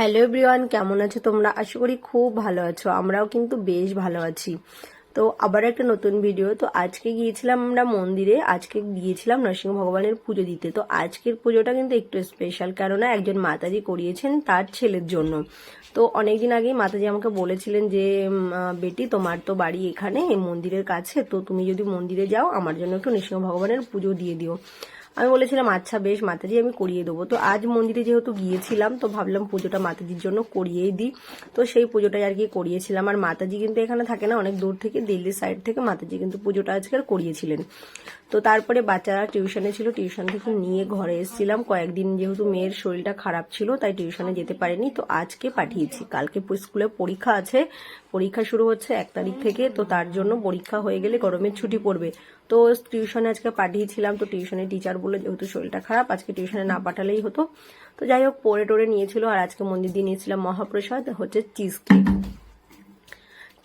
Hello everyone, কেমন আছো তোমরা? আশা করি খুব ভালো আছো, আমরাও কিন্তু বেশ ভালো আছি। তো আবার একটা নতুন ভিডিও তো আজকে গিয়েছিলাম আমরা মন্দিরে, আজকে গিয়েছিলাম নরসিংহ ভগবানের পুজো দিতে। তো আজকের পুজোটা কিন্তু একটু স্পেশাল কেননা একজন মাতাজি করিয়েছেন তার ছেলের জন্য। তো অনেকদিন আগেই মাতাজি আমাকে বলেছিলেন যে বেটি, তোমার তো বাড়ি এখানে মন্দিরের কাছে, তো তুমি যদি মন্দিরে যাও, আমার জন্য একটু নৃসিংহ ভগবানের পুজো দিয়ে দিও। আমি বলেছিলাম আচ্ছা বেশ, মাতাজি, আমি করিয়ে দেবো। তো আজ মন্দিরে যেহেতু গিয়েছিলাম, তো ভাবলাম পুজোটা মাতাজির জন্য করিয়েই দিই। তো সেই পুজোটাই আর কি করিয়েছিলাম। আর মাতাজি কিন্তু এখানে থাকে না, অনেক দূর থেকে, দিল্লির সাইড থেকে মাতাজি কিন্তু পুজোটা আজকে করিয়েছিলেন। তো তারপরে বাচ্চারা টিউশনে ছিল টিউশন থেকে নিয়ে ঘরে এসেছিলাম। কয়েকদিন যেহেতু মেয়ের শরীরটা খারাপ ছিল, তাই টিউশনে যেতে পারেনি। তো আজকে পাঠিয়েছি। কালকে স্কুলে পরীক্ষা আছে। পরীক্ষা শুরু হচ্ছে এক তারিখ থেকে, তো তার জন্য পরীক্ষা হয়ে গেলে গরমের ছুটি পড়বে। তো টিউশনে আজকে পাঠিয়েছিলাম। তো টিউশনে টিচার বলল যেহেতু শরীরটা খারাপ, আজকে টিউশনে না পাঠালেই হতো। তো যাই হোক, পরে টোরে নিয়েছিল আর আজকে মন্দির দিয়ে নিয়েছিলাম মহাপ্রসাদ, হচ্ছে চিজ কেক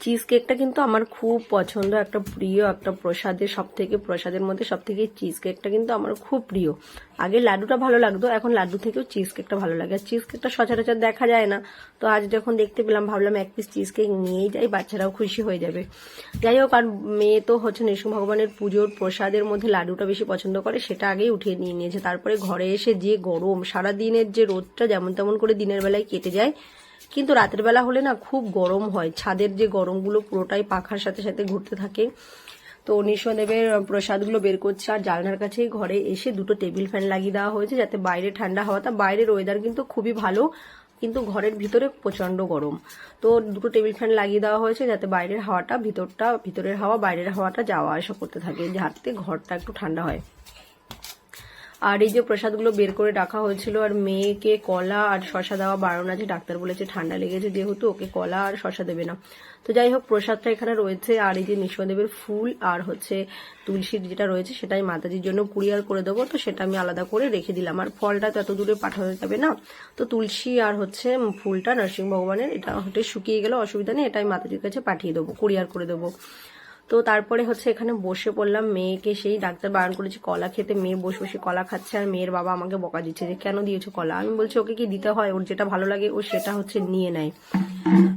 চিজ কেকটা কিন্তু আমার খুব পছন্দ, একটা প্রিয়, একটা প্রসাদের সব থেকে প্রসাদের মধ্যে সব থেকে চিজ কেকটা কিন্তু আমার খুব প্রিয়। আগে লাড্ডুটা ভালো লাগতো, এখন লাড্ডু থেকেও চিজ কেকটা ভালো লাগে। আর চিজ কেকটা সচরাচর দেখা যায় না। তো আজ যখন দেখতে পেলাম, ভাবলাম এক পিস চিজ কেক নিয়েই যাই, বাচ্চারাও খুশি হয়ে যাবে। যাই হোক, আর মেয়ে তো হচ্ছে নৃসিংহ ভগবানের পুজোর প্রসাদের মধ্যে লাড্ডুটা বেশি পছন্দ করে, সেটা আগেই উঠিয়ে নিয়ে নিয়েছে। তারপরে ঘরে এসে যে গরম সারা দিনের যে রোদটা যেমন তেমন করে দিনের বেলায় কেটে যায় কিন্তু রাতের বেলা হলে না খুব গরম হয়। ছাদের যে গরমগুলো পুরোটাই পাখার সাথে সাথে ঘুরতে থাকে। তো নৃসিংহদেবের প্রসাদগুলো বের করছে আর জানলার কাছেই ঘরে এসে দুটো টেবিল ফ্যান লাগিয়ে দেওয়া হয়েছে যাতে বাইরে ঠান্ডা হাওয়াটা, বাইরের ওয়েদার কিন্তু খুবই ভালো, কিন্তু ঘরের ভিতরে প্রচণ্ড গরম। তো দুটো টেবিল ফ্যান লাগিয়ে দেওয়া হয়েছে যাতে বাইরের হাওয়াটা, ভিতরটা, ভিতরের হাওয়া, বাইরের হাওয়াটা যাওয়া আসা করতে থাকে, যাতে ঘরটা একটু ঠান্ডা হয়। আর এই যে প্রসাদগুলো বের করে রাখা হয়েছিল, আর মেয়েকে কলা আর শশা দেওয়া বারণ আছে, ডাক্তার বলেছে ঠান্ডা লেগেছে, যেহেতু ওকে কলা আর শশা দেবে না। তো যাই হোক, প্রসাদটা এখানে রয়েছে, আর এই যে নৃসিংহদেবের ফুল আর হচ্ছে তুলসীর যেটা রয়েছে, সেটাই মাতাজির জন্য কুরিয়ার করে দেবো। তো সেটা আমি আলাদা করে রেখে দিলাম। আর ফলটা তো এত দূরে পাঠানো যাবে না। তো তুলসী আর হচ্ছে ফুলটা নরসিংহ ভগবানের এটা হচ্ছে শুকিয়ে গেলে, অসুবিধা নেই, এটাই মাতাজির কাছে পাঠিয়ে দেবো, কুরিয়ার করে দেবো। তো তারপরে হচ্ছে এখানে বসে পড়লাম। মেয়েকে সেই ডাক্তার বারণ করেছে, কলা খেতে। মেয়ে বসে বসে কলা খাচ্ছে আর মেয়ের বাবা আমাকে বকা দিচ্ছে যে, কেন দিয়েছ কলা? আমি বলছি, ওকে কি দিতে হয়? ওর যেটা ভালো লাগে, ও সেটা হচ্ছে নিয়ে নেয়।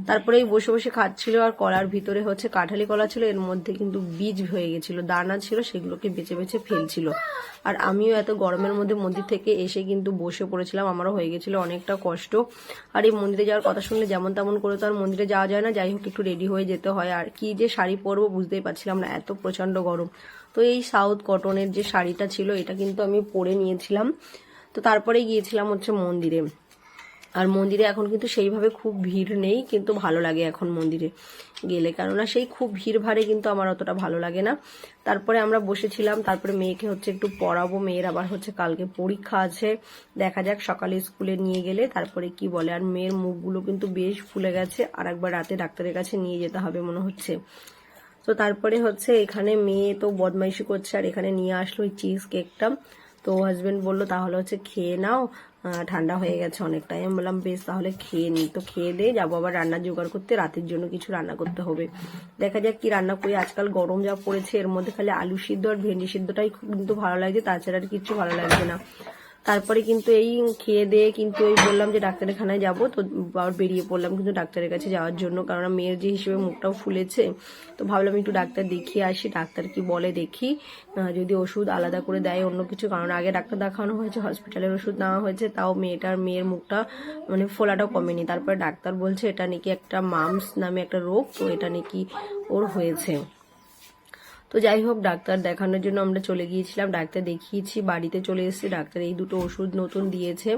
তারপরে এই বসে বসে খাচ্ছিল আর কলার ভিতরে হচ্ছে কাঁঠালি কলা ছিল, এর মধ্যে কিন্তু বীজ হয়ে গেছিল, দানা ছিল, সেগুলোকে বেছে বেছে ফেলছিল। আর আমিও এত গরমের মধ্যে মন্দির থেকে এসে কিন্তু বসে পড়েছিলাম, আমারও হয়ে গেছিল অনেকটা কষ্ট। আর এই মন্দিরে যাওয়ার কথা শুনলে যেমন তেমন করে তো আর মন্দিরে যাওয়া যায় না, যাই হোক একটু রেডি হয়ে যেতে হয়। আর কি যে শাড়ি পরবো বুঝতেই পারছিলাম না, এত প্রচণ্ড গরম। তো এই সাউথ কটনের যে শাড়িটা ছিল, এটা কিন্তু আমি পরে নিয়েছিলাম। তো তারপরে গিয়েছিলাম হচ্ছে মন্দিরে। আর মন্দিরে এখন কিন্তু সেইভাবে খুব ভিড় নেই, কিন্তু ভালো লাগে এখন মন্দিরে গেলে। কেননা সেই খুব ভিড় ভাড়ে কিন্তু আমার অতটা ভালো লাগে না। তারপরে আমরা বসেছিলাম, তারপরে মেয়েকে হচ্ছে একটু পড়াবো। মেয়ের আবার হচ্ছে কালকে পরীক্ষা আছে। দেখা যাক সকালে স্কুলে নিয়ে গেলে তারপরে কি বলে। আর মেয়ের মুখগুলো কিন্তু বেশ ফুলে গেছে। আর একবার রাতে ডাক্তারের কাছে নিয়ে যেতে হবে মনে হচ্ছে। তো তারপরে হচ্ছে এখানে মেয়ে তো বদমাইশি করছে। আর এখানে নিয়ে আসলো ওই চিজ কেকটা তো হাজব্যান্ড বলল, তাহলে হচ্ছে খেয়ে নাও। ঠান্ডা হয়ে গেছে অনেকটাই। আমি বললাম, বেশ, তাহলে খেয়ে নিই তো খেয়ে দিয়ে যাব। আবার রান্না জোগাড় করতে রাতের জন্য কিছু রান্না করতে হবে। দেখা যাক কি রান্না করি। আজকাল গরম যা পড়েছে, এর মধ্যে খালি আলু সিদ্ধ আর ভেন্ডি সিদ্ধটাই কিন্তু ভালো লাগছে তাছাড়া আর কিছু ভালো লাগছে না। তারপরে কিন্তু এই খেয়ে দিয়ে কিন্তু এই বললাম যে ডাক্তারের খানায় যাব, তো আবার বেরিয়ে পড়লাম কিন্তু ডাক্তারের কাছে যাওয়ার জন্য। কারণ মেয়ের যে হিসেবে মুখটাও ফুলেছে, তো ভাবলাম একটু ডাক্তার দেখিয়ে আসি, ডাক্তার কি বলে দেখি। যদি ওষুধ আলাদা করে দেয় অন্য কিছু, কারণ আগে ডাক্তার দেখানো হয়েছে, হসপিটালের ওষুধ নেওয়া হয়েছে, তাও মেয়েটার, মেয়ের মুখটা মানে ফোলাটাও কমেনি। তারপরে ডাক্তার বলছে, এটা নাকি একটা মামস নামে একটা রোগ, তো এটা নাকি ওর হয়েছে। তো যাই হোক, ডাক্তার দেখানোর জন্য আমরা চলে গিয়েছিলাম। ডাক্তার দেখিয়েছি, বাড়িতে চলে এসেছি। ডাক্তার এই দুটো ওষুধ নতুন দিয়েছে।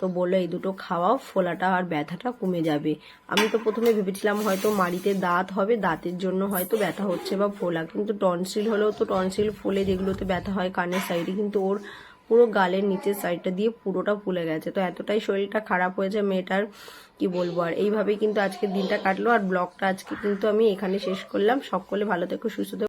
তো বলল, এই দুটো খাওয়াও, ফোলাটা আর ব্যথাটা কমে যাবে। আমি তো প্রথমে ভেবেছিলাম হয়তো মাড়িতে দাঁত হবে, দাঁতের জন্য হয়তো ব্যথা হচ্ছে বা ফোলা। কিন্তু টনসিল হলেও তো টনসিল ফুলে, যেগুলোতে ব্যথা হয় কানের সাইডে, কিন্তু ওর পুরো গালের নিচের সাইডটা দিয়ে পুরোটা ফুলে গেছে। তো এতটাই শরীরটা খারাপ হয়েছে মেয়েটার, কি বলব? আর এইভাবেই কিন্তু আজকের দিনটা কাটলো। আর ব্লগটা আজকে কিন্তু আমি এখানে শেষ করলাম। সকলে ভালো থেকো, সুস্থ